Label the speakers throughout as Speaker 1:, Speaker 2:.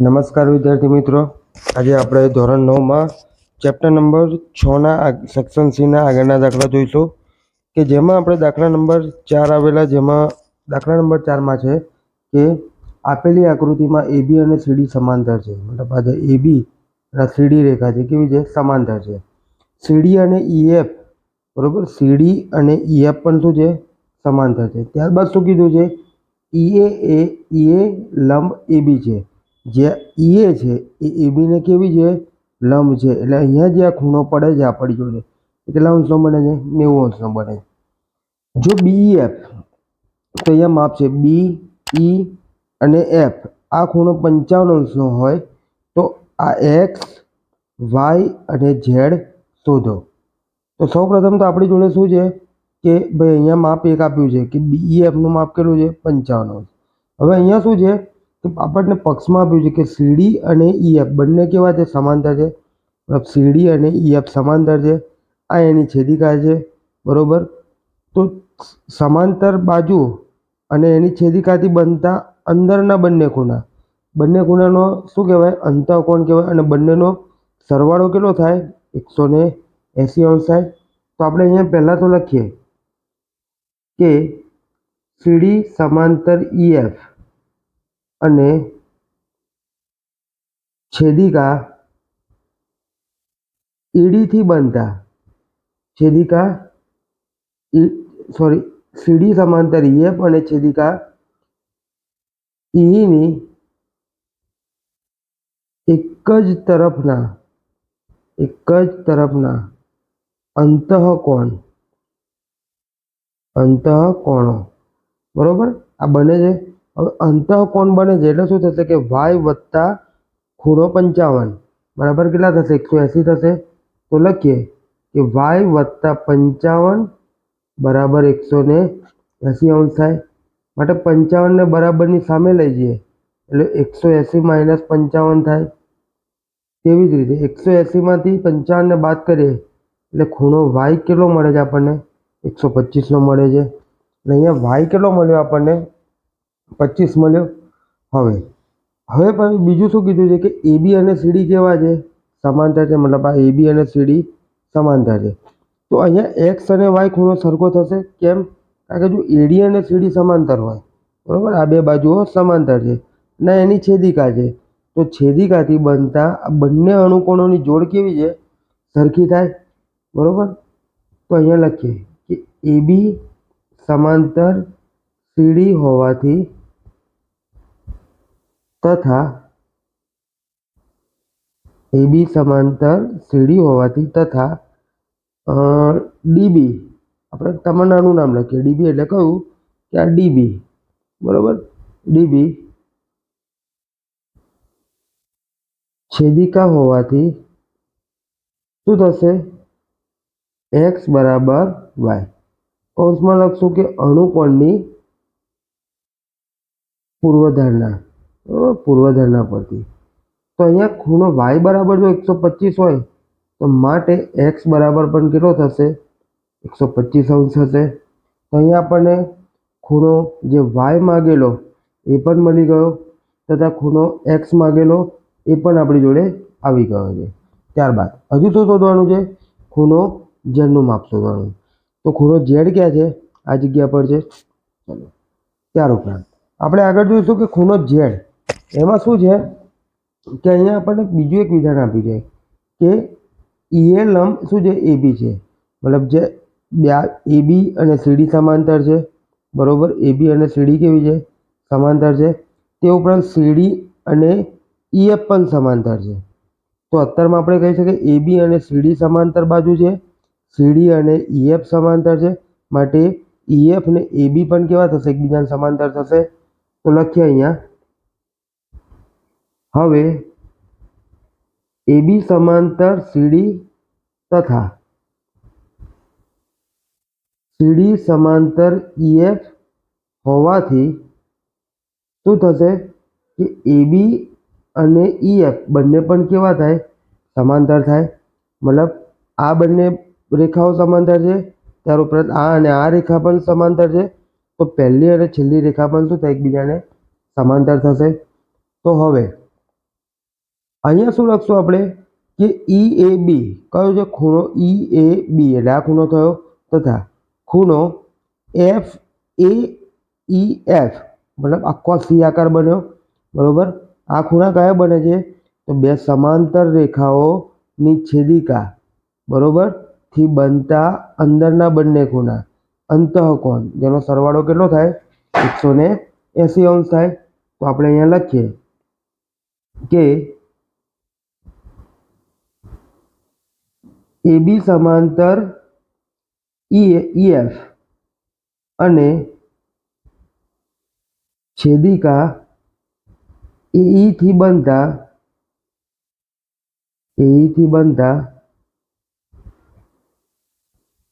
Speaker 1: નમસ્કાર વિદ્યાર્થી મિત્રો. આજે આપણે ધોરણ નવમાં ચેપ્ટર નંબર છના સેક્શન સીના આગળના દાખલા જોઈશું. કે જેમાં આપણે દાખલા નંબર ચાર આવેલા, જેમાં દાખલા નંબર ચારમાં છે કે આપેલી આકૃતિમાં એબી અને સીડી સમાંતર છે. મતલબ આજે એબી અને સીડી રેખા છે, કેવી છે? સમાંતર છે. સીડી અને ઈએફ બરાબર? સીડી અને ઈએફ પણ શું છે? સમાંતર છે. ત્યારબાદ શું કીધું છે? ઈએ એ ઈએ લંબ એબી છે. જે ઈએ છે એ એબીને કેવી છે, લંબ છે. એટલે અહીંયા જે આ ખૂણો પડે છે, આ જોડે એ કેટલા અંશનો બને છે? નેવું અંશનો બને છે. જો બી એફ, તો અહીંયા માપ છે. બી, ઈ અને એફ. આ ખૂણો પંચાવન અંશનો હોય, તો આ એક્સ, વાય અને ઝેડ શોધો. તો સૌપ્રથમ તો આપણી જોડે શું છે? કે ભાઈ અહીંયા માપ એક આપ્યું છે કે બી એફનું માપ કેટલું છે? પંચાવન અંશ. હવે અહીંયા શું છે? આપણને પક્ષમાં આપ્યું છે કે સીડી અને ઈએફ. બંને કેવા છે? સમાંતર છે. મતલબ સીડી અને ઈએફ સમાંતર છે. આ એની છેદિકા છે. બરાબર? તો સમાંતર બાજુ અને એની છેદિકાથી બનતા અંદરના બંને ખૂણા. બંને ખૂણાનો શું કહેવાય? અંતઃકોણ કહેવાય? અને બંનેનો સરવાળો કેટલો થાય? એકસો ને એંસી અંશ થાય. તો આપણે અહીંયા પહેલાં તો લખીએ કે સીડી સમાંતર ઈએફ. અને છેદિકા ઈડીથી બનતા. છેદિકા ઈ સોરી સીડી સમાંતર ઈએફ અને છેદિકા ઈની એક જ તરફના, એક જ તરફના અંતઃકોણ, અંતઃકોણો. બરોબર? આ બને છે? હવે અંતઃકોણ બને છે? એટલે શું થશે કે વાય વત્તા ખૂણો પંચાવન. બરાબર કેટલા થશે? એકસો એંસી થશે. તો લખીએ કે વાય વત્તા પંચાવન બરાબર એકસો ને એંસી અંશ થાય. માટે પંચાવનને બરાબરની સામે લઈ જઈએ. એટલે એકસો એંસી માઇનસ પંચાવન થાય. તેવી જ રીતે એકસો એંસીમાંથી પંચાવનને બાદ કરીએ. એટલે ખૂણો વાય કેટલો મળે છે આપણને? એકસો પચીસનો મળે છે. એટલે અહીંયા વાય કેટલો મળ્યો આપણને? પચીસ મળ્યો. હવે હવે પછી બીજું શું કીધું છે કે એબી અને સીડી કેવા છે? સમાંતર છે, મતલબ આ એબી અને સીડી સમાંતર છે. તો અહીંયા એક્સ અને વાય ખૂણો સરખો થશે. કેમ? કારણ કે જો એડી અને સીડી સમાંતર હોય, બરાબર? આ બે બાજુઓ સમાંતર છે. અને એની છેદિકા છે. તો છેદિકાથી બનતા આ બંને અણુકોણોની જોડ કેવી છે? સરખી થાય, બરાબર? તો અહીંયા લખીએ કે એબી સમાંતર સીડી હોવાથી તથા એબી સમાંતર સીડી હોવાથી તથા ડીબી આપણે તમન્નાનું નામ લખીએ. ડીબી એટલે કયું? કે આ ડીબી બરાબર? ડીબી છેદિકા હોવાથી શું થશે? એક્સ બરાબર વાય કૌંસમાં લખશું કે અણુકોણની પૂર્વધારણા. બરાબર પૂર્વધારણા પરથી. તો અહીંયા ખૂણો વાય બરાબર જો એકસો પચીસ હોય, તો માટે એક્સ બરાબર પણ કેટલો થશે? એકસો પચીસ અંશ થશે તો અહીંયા આપણને ખૂણો જે વાય માગેલો, એ પણ મળી ગયો. તથા ખૂણો એક્સ માગેલો, એ પણ આપણી જોડે આવી ગયો છે. ત્યારબાદ, હજુ શું શોધવાનું છે? ખૂણો ઝેડનું માપ શોધવાનું. તો ખૂણો ઝેડ ક્યાં છે? આ જગ્યા પર છે. ચલો, ત્યાર ઉપરાંત. આપણે આગળ જોઈશું કે ખૂણો ઝેડ એમાં શું છે કે અહીંયા આપણને બીજું એક વિધાન આપ્યું છે કે ઈએ લંબ શું છે? એબી છે. મતલબ જે બે એબી અને સીડી સમાંતર છે. બરોબર? એબી અને સીડી કેવી છે? સમાંતર છે. તે ઉપરાંત સીડી અને ઈએફ પણ સમાંતર છે. તો અત્યારમાં આપણે કહી શકીએ એબી અને સીડી સમાંતર બાજુ છે. સીડી અને ઈએફ સમાંતર છે. માટે ઈએફ ને એબી પણ કેવા થશે? એકબીજાને સમાંતર થશે. તો લખીએ અહીંયા. હવે, એબી સમાંતર સીડી તથા સીડી સમાંતર ઈએફ હોવાથી શું થશે કે એબી અને ઈએફ બંને પણ કેવા થાય? સમાંતર થાય. મતલબ આ બંને રેખાઓ સમાંતર છે. ત્યાર ઉપરાંત આ અને આ રેખા પણ સમાંતર છે. તો પહેલી અને છેલ્લી રેખા પણ શું થાય? એકબીજાને સમાંતર થશે. તો હવે અહીંયા શું લખશું આપણે? કે ઈ એ બી કયો છે? ખૂણો ઈ એ બી એટલે આ ખૂણો થયો તથા ખૂણો એફ એ ઈ એફ મતલબ આખો સી આકાર બન્યો. બરાબર? આ ખૂણા કયા બને છે? તો બે સમાંતર રેખાઓની છેદિકા બરાબર? થી બનતા અંદરના બંને ખૂણા. અંતઃકોણ. જેનો સરવાળો કેટલો થાય? એકસો એંસી અંશ થાય. તો આપણે અહીંયા લખીએ કે એબી સમાંતર ઈ એફ. અને છેદિકા એઈથી બનતા એઈથી બનતા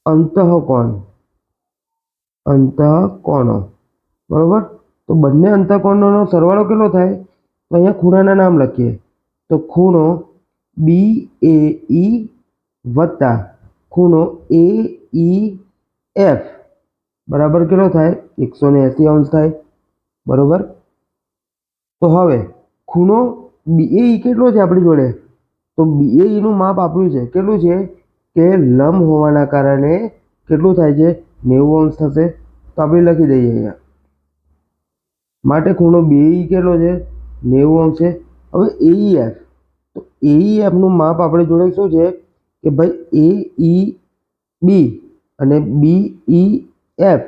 Speaker 1: અંતઃકોણ, અંતઃકોણો. બરોબર? તો બંને અંતઃકોણોનો સરવાળો કેટલો થાય? તો અહીંયા ખૂણાના નામ લખીએ. તો ખૂણો બી એ ઈ વત્તા ખૂણો એ ઈ એફ. બરાબર કેટલો થાય? એકસો ને એંસી અંશ થાય. બરાબર? તો હવે ખૂણો બીએ કેટલો છે આપણી જોડે? તો બીએ નું માપ આપ્યું છે. કેટલું છે? કે લંબ હોવાના કારણે કેટલું થાય છે? નેવું અંશ થશે. તો આપણે લખી દઈએ અહીંયા. માટે ખૂણો બીઈ કેટલો છે? નેવું અંશ છે. હવે એઈએફ તો એઈ નું માપ આપણે જોડે શું છે? કે ભાઈ એ, ઈ, બી અને બી, ઈ, એફ.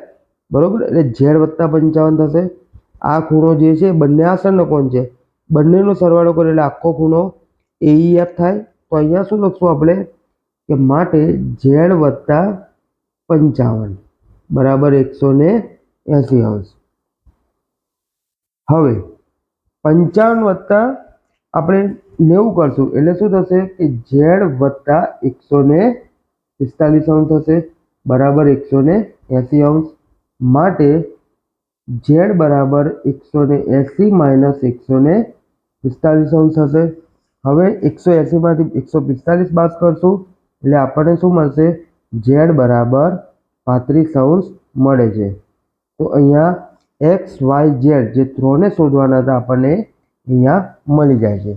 Speaker 1: બરાબર? એટલે ઝેડ વત્તા પંચાવન થશે. આ ખૂણો જે છે, બંને આસનનો કોણ છે? બંનેનો સરવાળો કરે એટલે આખો ખૂણો એઈએફ થાય. તો અહીંયા શું લખશું આપણે? કે માટે ઝેડ વત્તા પંચાવન. બરાબર એકસો ને એંસી અંશ. હવે, પંચાવન વત્તા આપણે નેવું કરશું. એટલે શું થશે કે ઝેડ વત્તા એકસો ને પિસ્તાલીસ અંશ થશે. બરાબર એકસો ને એંસી અંશ. માટે ઝેડ બરાબર એકસો ને એંસી માઇનસ એકસો ને પિસ્તાલીસ અંશ થશે. હવે એકસો એંસીમાંથી એકસો પિસ્તાલીસ બાદ કરશું. એટલે આપણને શું મળશે? ઝેડ બરાબર પાંત્રીસ અંશ મળે છે. તો અહીંયા એક્સ, વાય, ઝેડ જે ત્રણે શોધવાના હતા આપણને અહીંયા મળી જાય છે.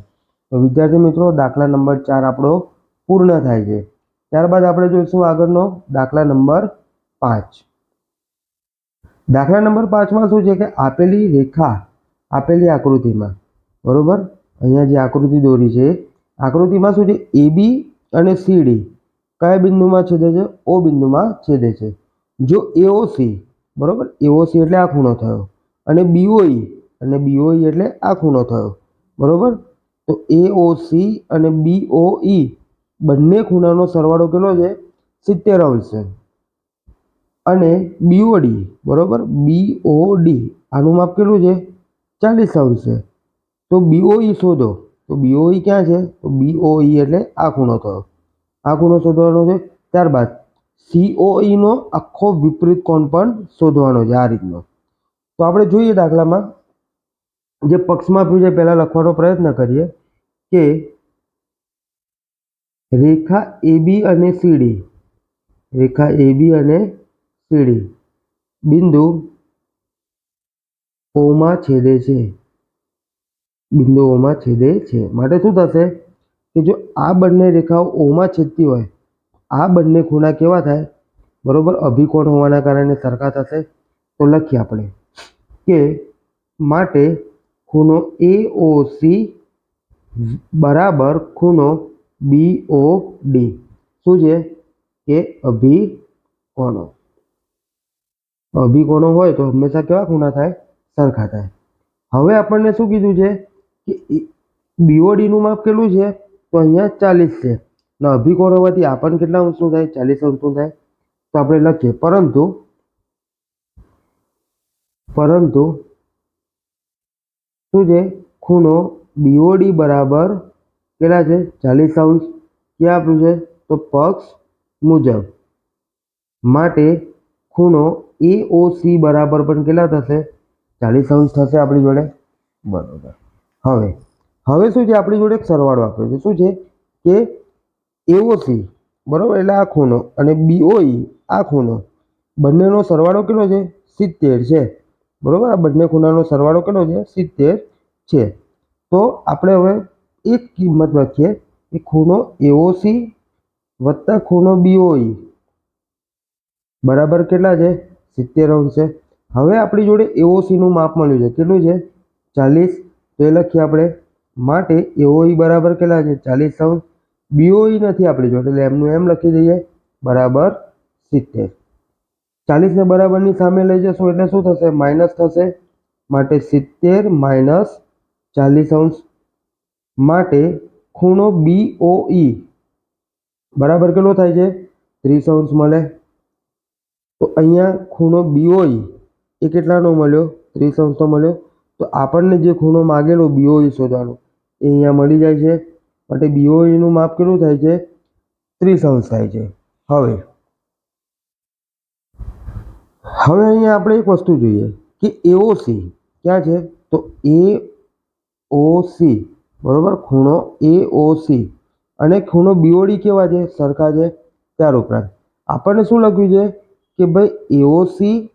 Speaker 1: તો વિદ્યાર્થી મિત્રો, દાખલા નંબર ચાર આપણો પૂર્ણ થાય છે. ત્યારબાદ આપણે જોઈશું આગળનો દાખલા નંબર પાંચ. દાખલા નંબર પાંચમાં શું છે કે આપેલી રેખા, આપેલી આકૃતિમાં. બરોબર? અહીંયા જે આકૃતિ દોરી છે, આકૃતિમાં શું છે? એબી અને સીડી કયા બિંદુમાં છેદે છે? ઓ બિંદુમાં છેદે છે. જો એઓસી બરોબર? એઓસી એટલે આ ખૂણો થયો. અને બીઓઈ અને બીઓઈ એટલે આ ખૂણો થયો. બરોબર? તો એઓસી અને બીઓઈ બંને ખૂણાનો સરવાળો કેટલો છે? સિત્તેર અંશ છે અને બીઓડી બરાબર? બીઓડી આનું માપ કેટલું છે? ચાલીસ અંશ છે તો બીઓઈ શોધો. તો બીઓઈ ક્યાં છે? તો બીઓઈ એટલે આ ખૂણો થયો. આ ખૂણો શોધવાનો છે ત્યારબાદ COE નો આખો વિપરીત કોણ પણ શોધવાનો છે આ રીતનો. તો આપણે જોઈએ દાખલામાં જે પક્ષમાં આપ્યું છે, પહેલાં લખવાનો પ્રયત્ન કરીએ કે રેખા એબી અને સીડી રેખા એબી અને સીડી બિંદુ ઓમાં છેદે છે. બિંદુઓમાં છેદે છે. માટે શું થશે કે જો આ બંને રેખાઓ ઓમાં છેદતી હોય, આ બંને ખૂણા કેવા થાય? બરાબર, અભિકોણ હોવાના કારણે સરખા થશે. તો લખીએ આપણે કે માટે ખૂણો એ ઓ સી બરાબર ખૂણો બી ઓ ડી શું છે? કે અભિકોણો. અભિકોણો હોય તો હંમેશા કેવા ખૂણા થાય? સરખા થાય. હવે આપણને શું કીધું છે? કે બીઓડીનું માપ કેટલું છે? તો અહીંયા ચાલીસ છે. ને અભિકોણ હોવાથી આપણને કેટલા અંશનું થાય? ચાલીસ અંશનું થાય. તો આપણે લખીએ. પરંતુ પરંતુ શું છે? ખૂણો બીઓડી બરાબર કેટલા છે? ચાલીસ અંશ. ક્યાં આપ્યું છે? તો પક્ષ મુજબ. માટે ખૂણો એ ઓ સી બરાબર પણ કેટલા થશે? ચાલીસ અંશ થશે આપણી જોડે? બરાબર. હવે હવે શું છે? આપણી જોડે એક સરવાળો આપ્યો છે. શું છે? કે એઓસી બરાબર? એટલે આ ખૂણો અને બીઓઈ આ ખૂણો. બંનેનો સરવાળો કેટલો છે? સિત્તેર છે. બરોબર? આ બંને ખૂણાનો સરવાળો કેટલો છે? સિત્તેર છે. તો આપણે હવે એક કિંમત લખીએ કે ખૂણો એઓસી વત્તા ખૂણો બીઓઈ બરાબર કેટલા છે? સિત્તેર અંશ છે. હવે આપણી જોડે એઓસીનું માપ મળ્યું છે. કેટલું છે? ચાલીસ. તો એ લખીએ આપણે. માટે એઓઈ બરાબર કેટલા છે? ચાલીસ અંશ. બીઓઈ નથી આપણી જોડે, એટલે એમનું એમ લખી દઈએ. બરાબર સિત્તેર. ચાલીસને બરાબરની સામે લઈ જશો, એટલે શું થશે? માઇનસ થશે. માટે સિત્તેર માઇનસ ચાલીસ અંશ. માટે ખૂણો બીઓઈ બરાબર કેટલો થાય છે? ત્રીસ અંશ મળે. તો અહીંયા ખૂણો બીઓઈ એ કેટલાનો મળ્યો? ત્રીસ અંશનો મળ્યો. તો આપણને જે ખૂણો માગેલો બીઓઈ શોધવાનો, એ અહીંયા મળી જાય છે. માટે બીઓઈનું માપ કેટલું થાય છે? ત્રીસ અંશ થાય છે. હવે હવે અહીંયા આપણે એક વસ્તુ જોઈએ કે એઓસી ક્યાં છે? તો એ ઓસી બરાબર? ખૂણો એ સી અને ખૂણો બીઓડી કેવા છે? સરખા છે? ત્યાર ઉપરાંત. આપણને શું લખ્યું છે? કે ભાઈ એઓસી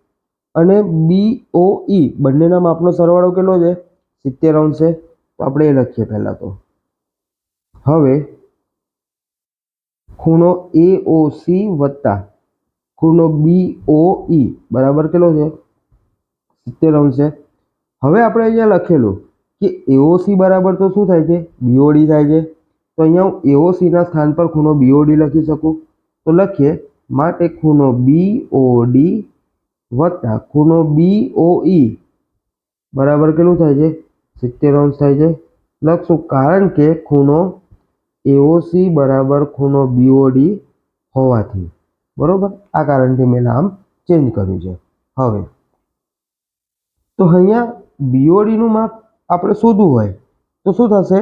Speaker 1: અને બીઓઈ બંનેના માપનો સરવાળો કેટલો છે? સિત્તેર અંશ છે. તો આપણે એ લખીએ પહેલાં તો. હવે, ખૂણો એ સી વત્તા ખૂણો બીઓઈ બરાબર કેટલો છે? સિત્તેર અંશ છે. હવે આપણે અહીંયા લખેલું કે એઓસી બરાબર તો શું થાય છે? બીઓડી થાય છે. તો અહીંયા હું એઓસીના સ્થાન પર ખૂણો બીઓડી લખી શકું. તો લખીએ, માટે ખૂણો બીઓડી વત્તા ખૂણો બીઓઈ બરાબર કેટલું થાય છે? સિત્તેર અંશ થાય છે. લખશું, કારણ કે ખૂણો એઓસી બરાબર ખૂણો બીઓડી હોવાથી. બરોબર? આ કારણથી મેં નામ ચેન્જ કર્યું છે. હવે, તો અહીંયા બીઓડીનું માપ આપણે શોધવું હોય, તો શું થશે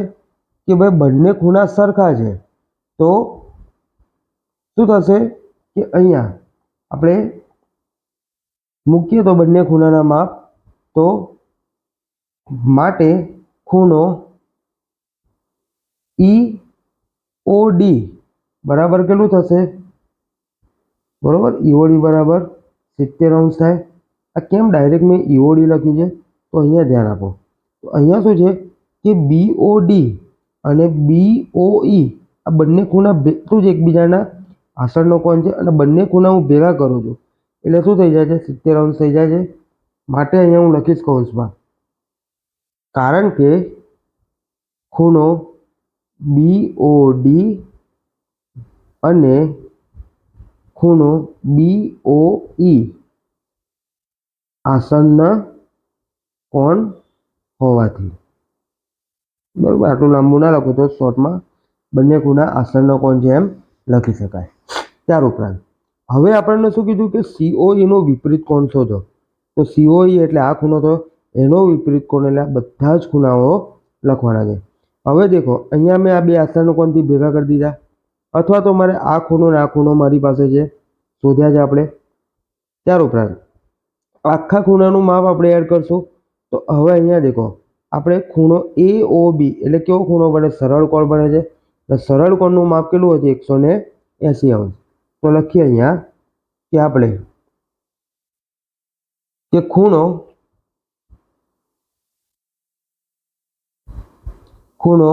Speaker 1: કે ભાઈ બંને ખૂણા સરખા છે. તો શું થશે કે અહીંયા આપણે મૂકીએ તો બંને ખૂણાના માપ, તો માટે ખૂણો ઈ ઓ ડી બરાબર કેટલું થશે? બરોબર? ઈઓડી બરાબર સિત્તેર અંશ થાય. આ કેમ ડાયરેક્ટ મેં ઈઓડી લખ્યું છે? તો અહીંયા ધ્યાન આપો. તો અહીંયા શું છે કે બીઓડી અને બીઓઈ આ બંને ખૂણા ભે- શું છે એકબીજાના? આસળનો કોણ છે? અને બંને ખૂણા હું ભેગા કરું છું. એટલે શું થઈ જાય છે? સિત્તેર અંશ થઈ જાય છે. માટે અહીંયા હું લખીશ કૌંસમાં. કારણ કે ખૂણો બીઓડી અને ખૂણો બીઓઈ આસનના કોણ હોવાથી. બરાબર, આટલું લાંબુ ના લખો તો શોર્ટમાં બંને ખૂણા આસનનો કોણ છે એમ લખી શકાય. ત્યાર ઉપરાંત, હવે આપણને શું કીધું કે સીઓઈનો વિપરીત કોણ શોધો? તો સીઓઈ એટલે આ ખૂણો તો એનો વિપરીત કોણ એટલે આ બધા જ ખૂણાઓ લખવાના છે. હવે દેખો, અહીંયા મેં આ બે આસનનો કોણથી ભેગા કરી દીધા. અથવા તો મારે આ ખૂણો ને આ ખૂણો મારી પાસે છે. શોધ્યા છે આપણે. ત્યાર ઉપરાંત. આખા ખૂણાનું માપ આપણે એડ કરશું. તો હવે અહીંયા દેખો, આપણે ખૂણો એ ઓ બી એટલે કેવો ખૂણો બને? સરળ કોણ બને છે? સરળ કોણનું માપ કેટલું હોય છે? એકસો ને એંસી અંશ. તો લખીએ અહીંયા કે આપણે કે ખૂણો ખૂણો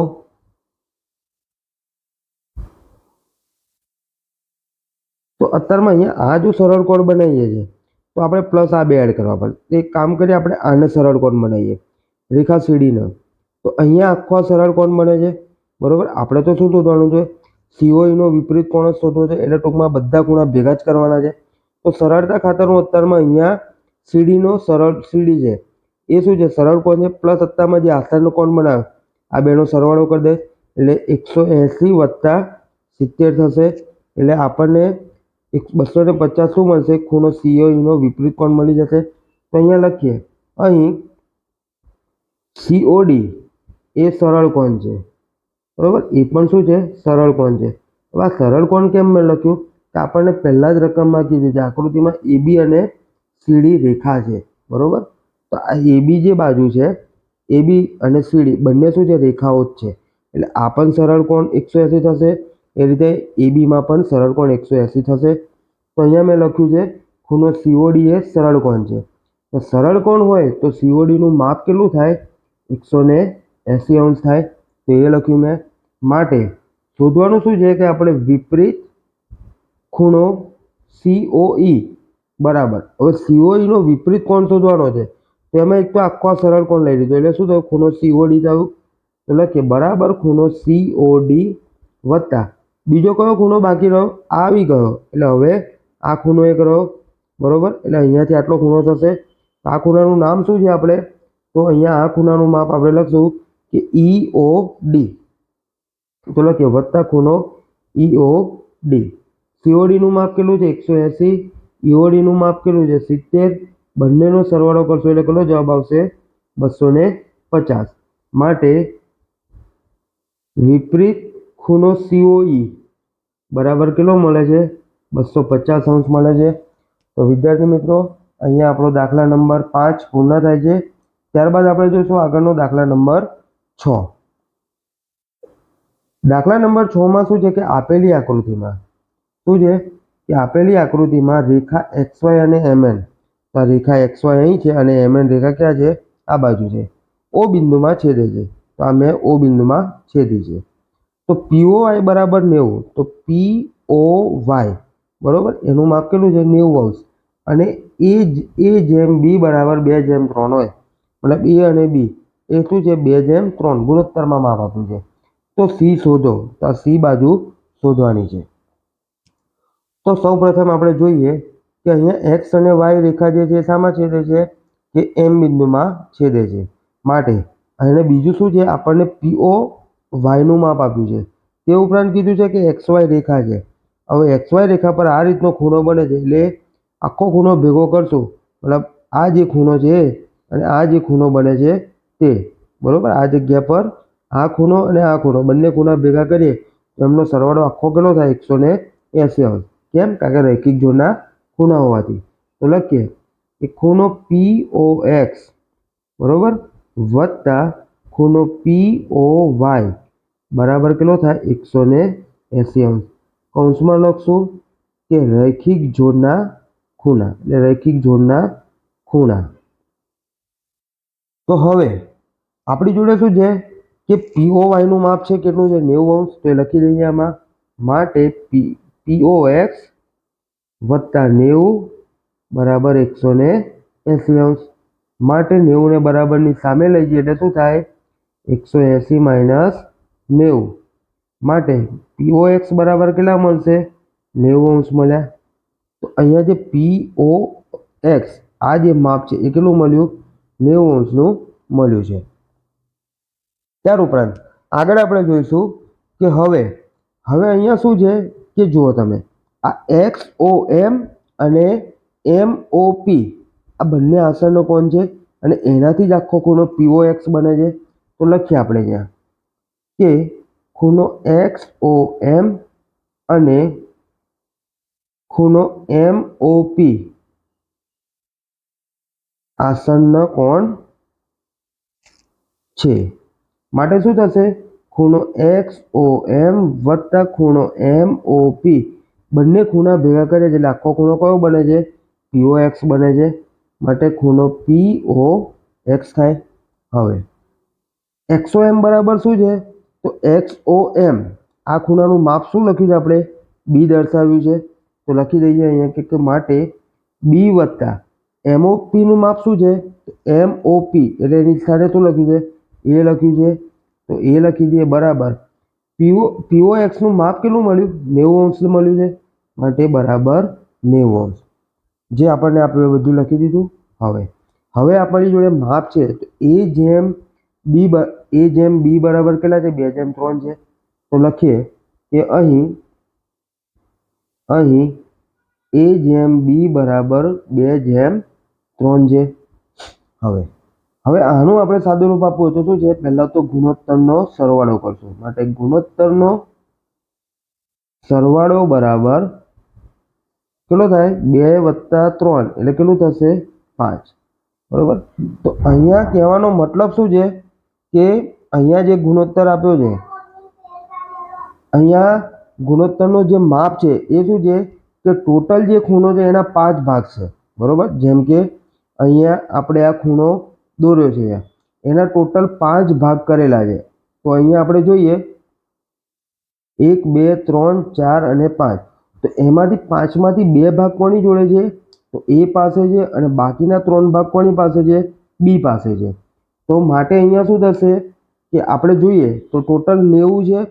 Speaker 1: તો અત્યારમાં અહીંયા આ જો સરળ કોણ બનાવીએ છીએ, તો આપણે પ્લસ આ બે એડ કરવા પડે. એક કામ કરીએ આપણે આને સરળ કોણ બનાવીએ, રેખા સીડીનો તો અહીંયા આખો સરળ કોણ બને છે, બરાબર? આપણે તો શું શોધવાનું છે સીઓઈનો વિપરીત કોણ જ શોધવો છે, એટલે ટૂંકમાં બધા ખૂણા ભેગા જ કરવાના છે. તો સરળતા ખાતરનું અત્યારમાં અહીંયા સીડીનો સરળ સીડી છે. એ શું છે, સરળ કોણ છે? પ્લસ અત્યારમાં જે આસાનનો કોણ બનાવે, આ બેનો સરવાળો કરી દે એટલે એકસો એંસી વત્તા સિત્તેર થશે. એટલે આપણને એક બસો ને પચાસ શું મળશે? ખૂણો સીઓઈનો વિપરીત કોણ મળી જશે? તો અહીંયા લખીએ. અહીં સીઓડી એ સરળ કોણ છે? બરાબર? એ પણ શું છે? સરળ કોણ છે? હવે આ સરળ કોણ કેમ મેં લખ્યું? કે આપણને પહેલાં જ રકમમાં કીધું છે, આકૃતિમાં એબી અને સીડી રેખા છે. બરાબર? તો આ એબી જે બાજુ છે એબી અને સીડી બંને શું છે? રેખાઓ જ છે. એટલે આ પણ સરળ કોણ એકસો એંસી થશે એ રીતે એબીમાં પણ સરળ કોણ એકસો એંસી થશે. તો અહીંયા મેં લખ્યું છે, ખૂણો સીઓડી એ સરળ કોણ છે? તો સરળ કોણ હોય તો સીઓડીનું માપ કેટલું થાય? એકસો ને એંસી અંશ થાય. તો એ લખ્યું મેં. માટે શોધવાનું શું છે કે આપણે વિપરીત ખૂણો સીઓઈ બરાબર. હવે સીઓઈનો વિપરીત કોણ શોધવાનો છે? તો એમાં એક તો આખો સરળ કોણ લઈ લીધો. એટલે શું થયું? ખૂણો સીઓડી થયું. એટલે કે બરાબર ખૂણો સીઓડી વત્તા બીજો કયો ખૂણો બાકી રહ્યો? આવી ગયો. એટલે હવે આ ખૂણો એક રહ્યો. બરોબર? એટલે અહીંયાથી આટલો ખૂણો થશે. આ ખૂણાનું નામ શું છે આપણે? તો અહીંયા આ ખૂણાનું માપ આપણે લખશું કે ઈ ઓ ડી તો લખીએ વત્તા ખૂણો ઈ ઓ ડી સીઓડીનું માપ કેટલું છે? એકસો એંસી. ઈઓડીનું માપ કેટલું છે? સિત્તેર. બંનેનો સરવાળો કરશો એટલે કેટલો જવાબ આવશે? બસો પચાસ. માટે વિપરીત ખૂણો સીઓઈ બરાબર કેટલો મળે છે? બસો પચાસ અંશ મળે છે. તો વિદ્યાર્થી મિત્રો, અહીંયા આપણો દાખલા નંબર પાંચ પૂર્ણ થાય છે. ત્યારબાદ આપણે જોઈશું આગળનો દાખલા નંબર છ. દાખલા નંબર છમાં શું છે કે આપેલી આકૃતિમાં? શું છે? કે આપેલી આકૃતિમાં રેખા એક્સ વાય અને એમએન તો રેખા એક્સ વાય અહીં છે અને એમએન રેખા ક્યાં છે? આ બાજુ છે. ઓ બિંદુમાં છેદે છે. તો આ મેં ઓ બિંદુમાં છેદી છે. તો પીઓ આઈ બરાબર નેવું, તો પી ઓ વાય બરાબર? એનું માપ કેટલું છે? નેવું અંશ અને એ એ જેમ બી બરાબર બે જેમ ત્રણ હોય, મતલબ એ અને બી એ શું છે? બે જેમ ત્રણ, ગુણોત્તરમાં માપ આપ્યું છે. તો સી શોધો. તો આ સી બાજુ શોધવાની છે. તો સૌ આપણે જોઈએ કે અહીંયા એક્સ અને વાય રેખા જે છે શામાં છેદે છે કે એમ બિંદુમાં છેદે છે. માટે, અને બીજું શું છે? આપણને પીઓ વાયનું માપ આપ્યું છે. તે ઉપરાંત કીધું છે કે એક્સ વાય રેખા છે. હવે એક્સ વાય રેખા પર આ રીતનો ખૂણો બને છે. એટલે આખો ખૂણો ભેગો કરશું. મતલબ આ જે ખૂણો છે અને આ જે ખૂણો બને છે તે. બરાબર? આ જગ્યા પર આ ખૂણો અને આ ખૂણો. બંને ખૂણા ભેગા કરીએ તો એમનો સરવાળો આખો કેટલો થાય? એકસો ને એંસી આવે. કેમ? કારણ કે રૈખિક જોડના ખૂણા હોવાથી. તો લખીએ. કે ખૂણો પી ઓ એક્સ બરાબર? વત્તા ખૂણો પી ઓ વાય બરાબર કેટલો થાય? એકસો ને એંસી અંશ. કૌંસમાં લખશું કે રૈખિક જોડના ખૂણા, એટલે રૈખિક જોડના ખૂણા. તો હવે આપણી જોડે શું છે કે પીઓ વાયનું માપ છે કેટલું છે? નેવું અંશ. તો એ લખી દઈએ આમાં. માટે પી પીઓ એક્સ વત્તા નેવું બરાબર એકસો ને એંસી અંશ. માટે નેવું ને બરાબરની સામે લઈ જઈએ. એટલે શું થાય? એકસો એંસી માઇનસ નેવું. માટે પીઓ એક્સ બરાબર કેટલા મળશે? નેવું અંશ મળ્યા. તો અહીંયા જે પી ઓ એક્સ આ જે માપ છે, એ કેટલું મળ્યું? નેવું અંશનું મળ્યું છે. ત્યાર ઉપરાંત, આગળ આપણે જોઈશું કે હવે હવે અહીંયા શું છે કે જુઓ તમે, આ એક્સ ઓ એમ અને એમ ઓ પી આ બંને આસનનો કોણ છે? અને એનાથી જ આખો ખૂણો પીઓ એક્સ બને છે. તો લખીએ આપણે અહીંયા કે ખૂણો એક્સ ઓ એમ અને ખૂણો એમ ઓ પી આસનનો કોણ છે? માટે શું થશે? ખૂણો એક્સ ઓ એમ વત્તા ખૂણો એમ ઓ પી બંને ખૂણા ભેગા કરે છે. એટલે આખો ખૂણો કયો બને છે? પીઓ એક્સ બને છે. માટે ખૂણો પી ઓ એક્સ થાય. હવે એક્સો એમ બરાબર શું છે? તો એક્સ ઓ એમ આ ખૂણાનું માપ શું લખ્યું છે આપણે? બી દર્શાવ્યું છે. તો લખી દઈએ અહીંયા કે માટે બી વત્તા એમઓપીનું માપ શું છે? એમ ઓપી એટલે એની સાથે શું લખ્યું છે? એ લખ્યું છે. તો એ લખી દઈએ બરાબર. પીઓ પીઓ એક્સનું માપ કેટલું મળ્યું? નેવું અંશ મળ્યું છે. માટે બરાબર નેવું અંશ. જે આપણને આપણે બધું લખી દીધું. હવે હવે આપણી જોડે માપ છે. તો એ જેમ બી એ જેમ બી બરાબર કેટલા છે? બે જેમ ત્રણ છે. તો લખીએ કે અહીં અહીં એ જેમ બી બરાબર બે જેમ ત્રણ છે. હવે હવે આનું આપણે સાદું રૂપ આપવું તો શું છે? પહેલાં તો ગુણોત્તરનો સરવાળો કરશું. માટે ગુણોત્તરનો સરવાળો બરાબર કેટલો થાય? બે વત્તા ત્રણ. એટલે કેટલું થશે? પાંચ. બરોબર? તો અહીંયા કહેવાનો મતલબ શું છે? કે અહીંયા જે ગુણોત્તર આપ્યો છે, અહીંયા ગુણોત્તરનો જે માપ છે એ શું છે કે ટોટલ જે ખૂણો છે એના પાંચ ભાગ છે, બરાબર? જેમ કે અહીંયા આપણે આ ખૂણો દોર્યો છે, એના ટોટલ પાંચ ભાગ કરેલા છે. તો અહીંયા આપણે જોઈએ, એક, બે, ત્રણ, ચાર અને પાંચ. તો એમાંથી પાંચમાંથી બે ભાગ કોની જોડે છે? તો એ પાસે છે અને બાકીના ત્રણ ભાગ કોની પાસે છે? બી પાસે છે. તો માટે અહીંયા શું થશે કે આપણે જોઈએ તો ટોટલ નેવું છે.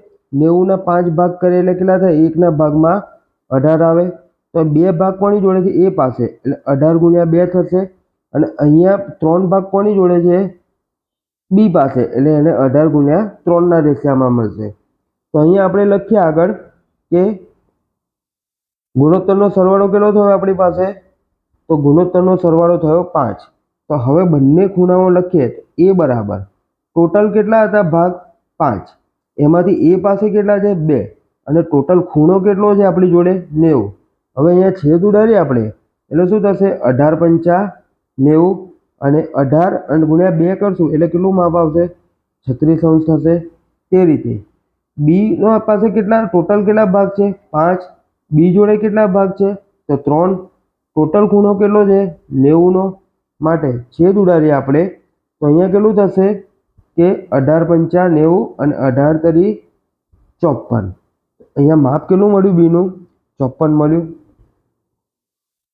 Speaker 1: નેવુંના પાંચ ભાગ કરીએ એટલે કેટલા થાય? એકના ભાગમાં અઢાર આવે. તો બે ભાગ કોની જોડે છે? એ પાસે. એટલે અઢાર ગુણ્યા બે થશે. અને અહીંયા ત્રણ ભાગ કોની જોડે છે? બી પાસે. એટલે એને અઢાર ગુણ્યા ત્રણના રેશિયામાં મળશે. તો અહીંયા આપણે લખીએ આગળ કે ગુણોત્તરનો સરવાળો કેટલો થયો આપણી પાસે? તો ગુણોત્તરનો સરવાળો થયો પાંચ. તો હવે બંને ખૂણાઓ લખીએ તો એ બરાબર. ટોટલ કેટલા હતા? ભાગ પાંચ. એમાંથી એ પાસે કેટલા છે? બે. અને ટોટલ ખૂણો કેટલો છે આપણી જોડે? નેવું. હવે અહીંયા છેદ ઉડાડીએ આપણે. એટલે શું થશે? અઢાર પંચા નેવું અને અઢાર અને ગુણ્યા બે કરશું. એટલે કેટલું માપ આવશે? છત્રીસ અંશ થશે તે રીતે. બીનો પાસે કેટલા? ટોટલ કેટલા ભાગ છે? પાંચ. બી જોડે કેટલા ભાગ છે? તો ત્રણ. ટોટલ ખૂણો કેટલો છે? નેવુંનો. માટે છેદ ઉડાડીએ આપણે, તો અહીંયા કેટલું થશે કે અઢાર પંચા નેવું અને અઢાર તરી ચોપન. અહીંયા માપ કેટલું મળ્યું બીનું? ચોપન મળ્યું.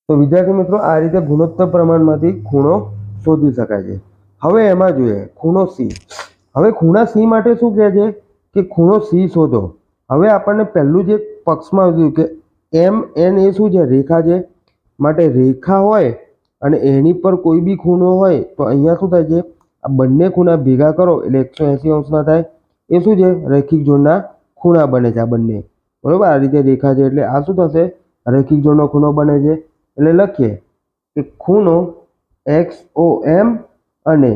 Speaker 1: તો વિદ્યાર્થી મિત્રો, આ રીતે ગુણોત્તર પ્રમાણમાંથી ખૂણો શોધી શકાય છે. હવે એમાં જોઈએ, ખૂણો સી. હવે ખૂણા સી માટે શું કહે છે? કે ખૂણો સી શોધો. હવે આપણને પહેલું જે પક્ષમાં આવ્યું કે એમ, એન એ શું છે? રેખા છે. માટે રેખા હોય અને એની પર કોઈ બી ખૂણો હોય, તો અહીંયા શું થાય છે? આ બંને ખૂણા ભેગા કરો એટલે એકસો એંસી અંશના થાય. એ શું છે? રૈખિક જોડના ખૂણા બને છે આ બંને. બરાબર? આ રીતે છે એટલે આ શું થશે? રૈખિક જોડનો ખૂણો બને છે. એટલે લખીએ કે ખૂણો એક્સ ઓ એમ અને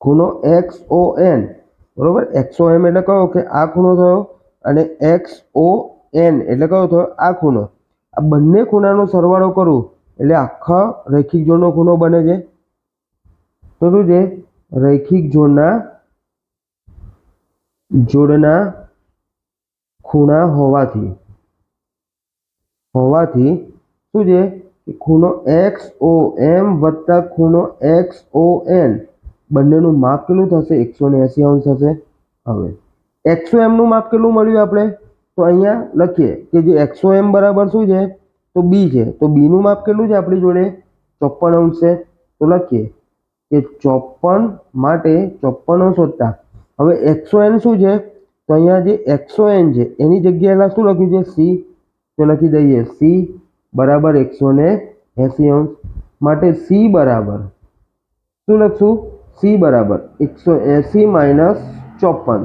Speaker 1: ખૂણો એક્સ ઓ એન. બરાબર? એક્સો એમ એટલે કહો કે આ ખૂણો થયો અને એક્સ ઓ એન એટલે કયો થયો? આ ખૂણો. આ બંને ખૂણાનો સરવાળો કરું એટલે આખા રૈખિક જોડનો ખૂણો બને છે. તો શું છે? રૈખિક જોડના જોડના ખૂણા હોવાથી હોવાથી શું છે? ખૂણો એક્સ ઓ એમ વત્તા ખૂણો એક્સ ઓ એન બંનેનું માપ કેટલું થશે? એકસો ને એંસી અંશ થશે હવે, એકસો એમનું માપ કેટલું મળ્યું આપણે? તો અહીંયા લખીએ કે જે એકસો એમ બરાબર શું છે? તો બી છે. તો બીનું માપ કેટલું છે આપણી જોડે? ચોપન અંશ છે. તો લખીએ કે ચોપન માટે ચોપન અંશ વત્તા. હવે એકસો એન શું છે? તો અહીંયા જે એકસો એન છે, એની જગ્યાએ શું લખ્યું છે? સી. તો લખી દઈએ સી બરાબર એકસો ને એંસી અંશ. માટે સી બરાબર શું લખશું? સી બરાબર એકસો એંસી માઇનસ ચોપન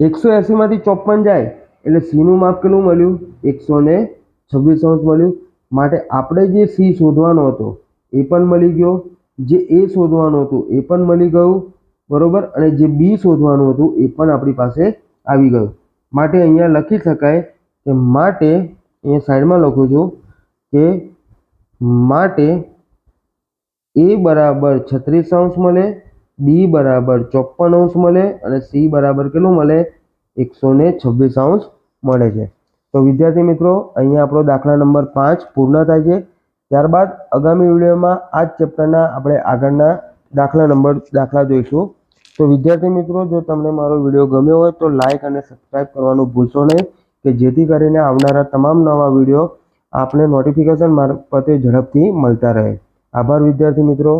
Speaker 1: એકસો એંસીમાંથી ચોપન જાય, એટલે સીનું માપ કેટલું મળ્યું? એકસો ને છવ્વીસ અંશ મળ્યું. માટે આપણે જે સી શોધવાનો હતો, એ પણ મળી ગયો. જે એ શોધવાનું હતું, એ પણ મળી ગયું. બરાબર? અને જે બી શોધવાનું હતું, એ પણ આપણી પાસે આવી ગયું. માટે અહીંયા લખી શકાય કે માટે, અહીંયા સાઈડમાં લખું છું, કે માટે એ બરાબર છત્રીસ અંશ મળે, બી બરાબર ચોપન અંશ મળે, અને સી બરાબર કેટલું મળે? એકસો છવ્વીસ અંશ મળે છે. તો વિદ્યાર્થી મિત્રો, અહીંયા આપણો દાખલા નંબર પાંચ પૂર્ણ થાય છે. ત્યારબાદ આગામી વિડીયોમાં આ જ ચેપ્ટરના આપણે આગળના દાખલા નંબર દાખલા જોઈશું. તો વિદ્યાર્થી મિત્રો, જો તમને મારો વીડિયો ગમ્યો હોય તો લાઇક અને સબસ્ક્રાઈબ કરવાનું ભૂલશો નહીં, કે જેથી કરીને આવનારા તમામ નવા વીડિયો આપને નોટિફિકેશન મારફતે ઝડપથી મળતા રહે. આભાર વિદ્યાર્થી મિત્રો.